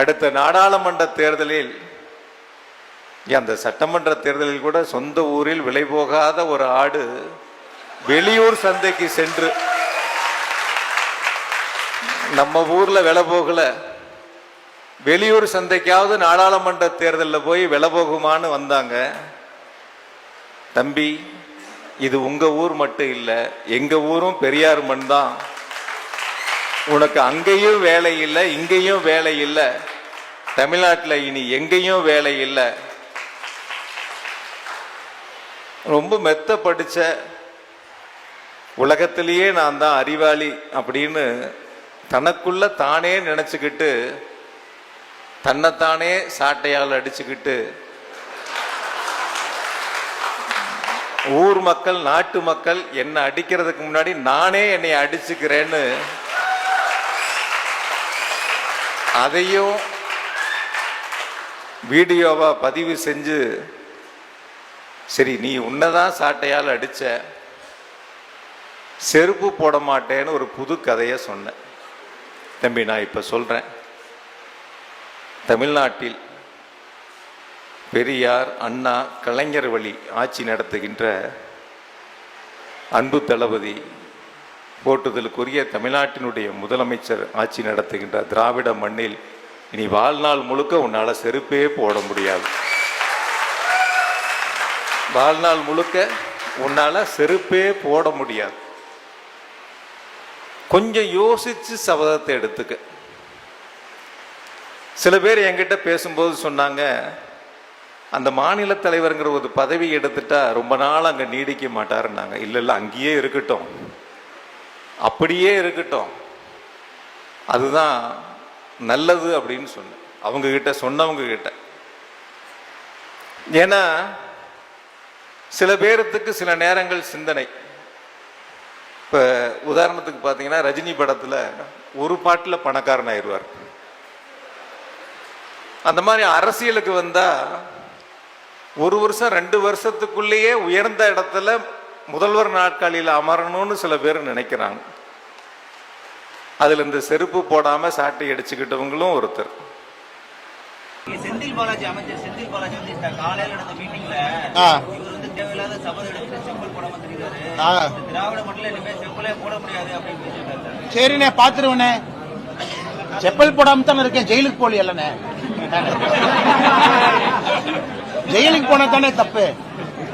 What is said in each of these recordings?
அடுத்த நாடாளுமன்ற தேர்தலில் அந்த சட்டமன்ற தேர்தலில் கூட சொந்த ஊரில் விலை போகாத ஒரு ஆடு வெளியூர் சந்தைக்கு சென்று நம்ம ஊர்ல விலை போகல. வெளியூர் சந்தைக்காவது நாடாளுமன்ற தேர்தலில் போய் விலை போகுமான்னு வந்தாங்க. தம்பி இது உங்க ஊர் மட்டும் இல்லை எங்க ஊரும் பெரியார் மண் தான். உனக்கு அங்கேயும் வேலை இல்லை இங்கேயும் வேலை இல்லை. தமிழ்நாட்டில் இனி எங்கேயும் வேலை இல்லை. ரொம்ப மெத்த படித்த உலகத்திலேயே நான் தான் அறிவாளி அப்படின்னு தனக்குள்ள தானே நினச்சிக்கிட்டு தன்னைத்தானே சாட்டையால் அடிச்சுக்கிட்டு ஊர் மக்கள் நாட்டு மக்கள் என்னை அடிக்கிறதுக்கு முன்னாடி நானே என்னை அடிச்சுக்கிறேன்னு அதையும் வீடியோவாக பதிவு செஞ்சு சரி நீ உன்னதான் சாட்டையால் அடித்த செருப்பு போட மாட்டேன்னு ஒரு புது கதையை சொன்னேன். தம்பி நான் இப்போ சொல்கிறேன் தமிழ்நாட்டில் பெரியார் அண்ணா கலைஞர் வழி ஆட்சி நடத்துகின்ற அன்பு தளபதி போட்டுதலுக்குரிய தமிழ்நாட்டினுடைய முதலமைச்சர் ஆட்சி நடத்துகின்ற திராவிட மண்ணில் இனி வாழ்நாள் முழுக்க உன்னால் செருப்பே போட முடியாது. வாழ்நாள் முழுக்க உன்னால் செருப்பே போட முடியாது. கொஞ்சம் யோசித்து சபதத்தை எடுத்துக்க. சில பேர் என்கிட்ட பேசும்போது சொன்னாங்க அந்த மாநில தலைவருங்கிற ஒரு பதவி எடுத்துட்டா ரொம்ப நாள் அங்கே நீடிக்க மாட்டாருன்னாங்க. இல்லை இல்லை அங்கேயே இருக்கட்டும். அப்படியே இருக்கட்டும். அதுதான் நல்லது அப்படின்னு சொன்னேன். அவங்க கிட்ட சொன்னவங்க கிட்ட ஏன்னா சில பேர்த்துக்கு சில நேரங்கள் சிந்தனை. இப்போ உதாரணத்துக்கு பார்த்தீங்கன்னா ரஜினி படத்தில் ஒரு பாட்டில் பணக்காரன் ஆயிடுவார் அந்த மாதிரி அரசியலுக்கு வந்தால் ஒரு வருஷம் ரெண்டு வருஷத்துக்குள்ளேயே உயர்ந்த இடத்துல முதல்வர் நாட்காலியில் அமரணும்னு சில பேர் நினைக்கிறாங்க. அதுல இந்த செருப்பு போடாம சாட்டை அடிச்சுக்கிட்டவங்களும் ஒருத்தர். செந்தில் பாலாஜி அமைச்சர் செந்தில் பாலாஜி வந்து இந்த காலையில நடந்த மீட்டிங்ல. இவர் வந்து தேவையில்லாத சபதம் எடுத்துட்டு செப்பல் போடாம தெரியுறாரு திராவிட மண்டல இனிமே செப்பலே போட முடியாது அப்படின்னு பேசியிருக்காரு சரிண்ணே பாத்துருவனே செப்பல் போடாம தானே இருக்கேன் ஜெயிலுக்கு போலி இல்லனே ஜெயிலுக்கு போனா தானே தப்பு.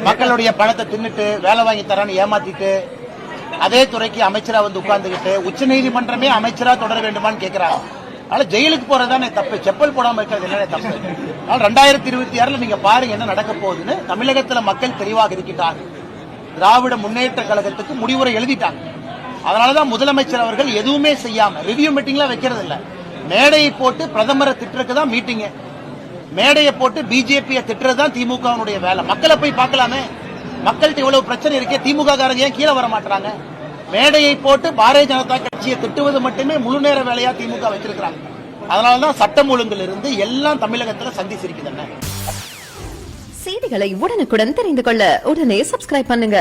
மக்களுடைய பணத்தை தின்னுட்டு வேலை வாங்கி தரான்னு ஏமாத்திட்டு அதே துறைக்கு அமைச்சரா வந்து உட்கார்ந்துகிட்டு உச்ச நீதிமன்றமே அமைச்சரா தொடர வேண்டுமான்னு கேட்கிறாங்க அதனால ஜெயிலுக்கு போறதுதானே தப்பு. செப்பல் போடாம இருக்கிறது என்னனே தப்பு? அதனால ரெண்டாயிரத்தி இருபத்தி ஆறுல நீங்க பாருங்க என்ன நடக்க போகுதுன்னு தமிழகத்துல மக்கள் தெளிவாக இருக்கிட்டாங்க. திராவிட முன்னேற்ற கழகத்துக்கு முடிவுரை எழுதிட்டாங்க. அதனாலதான் முதலமைச்சர் அவர்கள் எதுவுமே செய்யாம ரிவ்யூ மீட்டிங்லாம் வைக்கிறது இல்ல மேடையை போட்டு பிரதமரை திட்டுறதுக்கு தான் மீட்டிங் மேடையை போட்டு பிஜேபியை திட்டுறது தான் திமுகவினுடைய வேலை. மக்களை போய் பார்க்கலாமே. மக்கள்கிட்ட இவ்வளவு பிரச்சனை இருக்கே திமுக காரங்க ஏன் கீழே வர மாட்டாங்க மேடையை போட்டு பாரதிய ஜனதா கட்சியை திட்டுவது மட்டுமே முழு நேர வேலையா திமுக வச்சிருக்கிறாங்க. அதனாலதான் சட்டம் ஒழுங்குல இருந்து எல்லாம் தமிழகத்துல சந்திச்சிருக்குதுன்னு செய்திகளை உடனுக்குடன் தெரிந்து கொள்ள உடனே சப்ஸ்கிரைப் பண்ணுங்க.